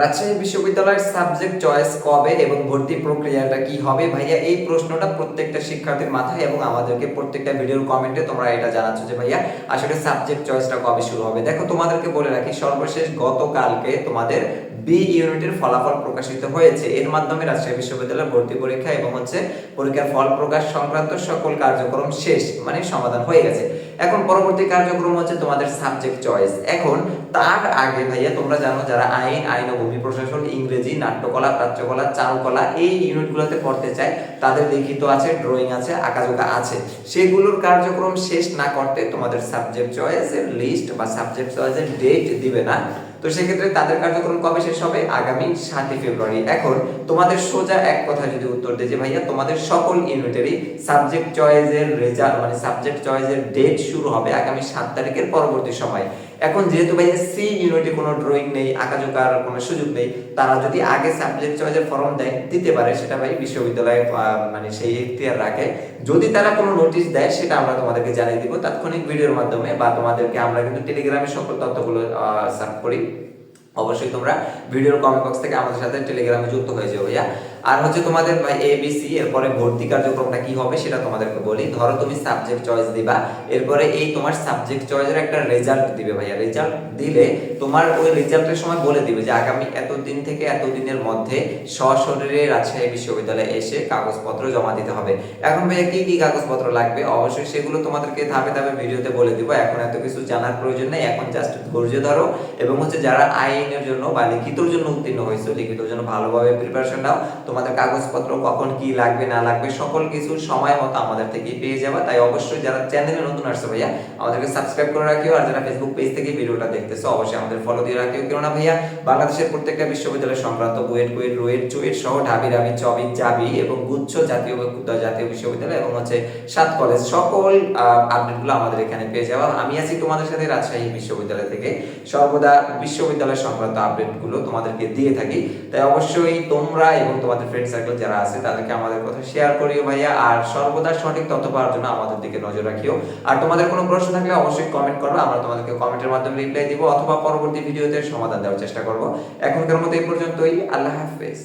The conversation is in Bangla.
রাজশাহী বিশ্ববিদ্যালয়ের সাবজেক্ট চয়েস কবে এবং ভর্তি প্রক্রিয়াটা কি হবে? ভাইয়া, এই প্রশ্নটা প্রত্যেকটা শিক্ষার্থীর মাথায় এবং আমাদেরকে প্রত্যেকটা ভিডিওর কমেন্টে তোমরা এটা জানাচ্ছ যে, ভাইয়া, আসলে সাবজেক্ট চয়েসটা কবে শুরু হবে? দেখো, তোমাদেরকে বলে রাখি, সর্বশেষ গতকালকে তোমাদের বি ইউনিটের ফলাফল প্রকাশিত হয়েছে। এর মাধ্যমে রাজশাহী বিশ্ববিদ্যালয়ের ভর্তি পরীক্ষা এবং হচ্ছে পরীক্ষার ফল প্রকাশ সংক্রান্ত সকল কার্যক্রম শেষ মানে সমাধান হয়ে গেছে। এখন পরবর্তী কার্যক্রম হচ্ছে তোমাদের সাবজেক্ট চয়েস এখন, তার আগে ভাইয়া, তোমরা জানো যারা আইন আইন ভূমি প্রশাসন, ইংরেজি, নাট্যকলা, প্রাচ্যকলা, চারুকলা এই ইউনিটগুলোতে পড়তে চায়। তাদের লিখিত আছে ড্রয়িং আছে, আঁকাঝোঁকা আছে। সেগুলোর কার্যক্রম শেষ না করতে তোমাদের সাবজেক্ট চয়েসের লিস্ট বা সাবজেক্ট চয়েসের ডেট দিবে না। তো সেক্ষেত্রে তাদের কার্যক্রম কবে শেষ হবে? আগামী সাতই ফেব্রুয়ারি। এখন তোমাদের সোজা এক কথা যদি উত্তর যে, ভাইয়া, তোমাদের সকল ইউনিটেরই সাবজেক্ট চয়েসের রেজাল্ট মানে সাবজেক্ট চয়েসের ডেট শুরু হবে আগামী সাত তারিখের পরবর্তী সময়। এখন যেহেতু ভাই সি ইউনিটে কোনো ড্রয়িং নেই, আঁকাঝোঁকার কোনো সুযোগ নেই, তারা যদি আগে সাবজেক্ট চয়েসের ফর্ম দেয়, দিতে পারে, সেটা ভাই বিশ্ববিদ্যালয়ে মানে সেই ইতিহার রাখে। যদি তারা কোনো নোটিশ দেয়, সেটা আমরা তোমাদেরকে জানিয়ে দিব। তাৎক্ষণিক ভিডিওর মাধ্যমে বা তোমাদেরকে আমরা কিন্তু টেলিগ্রামে সকল তথ্যগুলো সার্ভ করি। অবশ্যই তোমরা ভিডিওর কমেন্ট বক্স থেকে আমাদের সাথে টেলিগ্রামে যুক্ত হয়ে যাও ভাইয়া। আর হচ্ছে তোমাদের ভাই এবিসি এরপরে ভর্তি কার্যক্রমটা কি হবে সেটা তোমাদেরকে বলি। ধরো তুমি সাবজেক্ট চয়েস দিবা, এরপরে এই তোমার সাবজেক্ট চয়েসের একটা রেজাল্ট দিবে ভাইয়া। রেজাল্ট দিলে তোমার ওই রেজাল্টের সময় বলে দিবে যে আগামী এতদিন থেকে এতদিনের মধ্যে সশরীরে রাজশাহী বিশ্ববিদ্যালয়ে এসে কাগজপত্র জমা দিতে হবে। এখন ভাইয়া কি কি কাগজপত্র লাগবে? অবশ্যই সেগুলো তোমাদেরকে ধাপে ধাপে ভিডিওতে বলে দিব। এখন এত কিছু জানার প্রয়োজন নেই। এখন জাস্ট ধৈর্য ধরো। এবং হচ্ছে যারা আইনের জন্য বা লিখিতর জন্য উত্তীর্ণ হয়েছে, লিখিতর জন্য ভালোভাবে প্রিপারেশন নাও। তোমাদের কাগজপত্র কখন কি লাগবে, না লাগবে, সকল কিছু সময় মতো আমাদের থেকে পেয়ে যাবে। তাই অবশ্যই যারা চ্যানেলে নতুন আসছে ভাইয়া, আমাদেরকে সাবস্ক্রাইব করে রাখিও। আর যারা ফেসবুক পেজ থেকে ভিডিওটা দেখতেছো, অবশ্যই আমাদের ফলো দিয়ে রাখিও। কেননা ভাইয়া, বাংলাদেশের প্রত্যেকটা বিশ্ববিদ্যালয় সংক্রান্ত বুয়েট, কুয়েট, রুয়েট, চুয়েট সহ ঢাবি, রাবি, চবি, জাবি এবং গুচ্ছ জাতীয় জাতীয় বিশ্ববিদ্যালয় এবং হচ্ছে সাত কলেজ সকল আপডেটগুলো আমাদের এখানে পেয়ে যাওয়া আমি আছি তোমাদের সাথে রাজশাহী বিশ্ববিদ্যালয় থেকে। সর্বদা বিশ্ববিদ্যালয় সংক্রান্ত আপডেটগুলো তোমাদেরকে দিয়ে থাকি। তাই অবশ্যই তোমরা এবং তোমাদের ফ্রেন্ড সার্কেল যারা আছে, তাদেরকে আমাদের কথা শেয়ার করিও ভাইয়া। আর সর্বদা সঠিক তথ্য পাওয়ার জন্য আমাদের দিকে নজর রাখিও। আর তোমাদের কোনো প্রশ্ন থাকলে অবশ্যই কমেন্ট করো, আমরা তোমাদেরকে কমেন্টের মাধ্যমে রিপ্লাই দিব, অথবা পরবর্তী ভিডিওতে সমাধান দেওয়ার চেষ্টা করব। এখনকার মতো এই পর্যন্তই, আল্লাহ হাফেজ।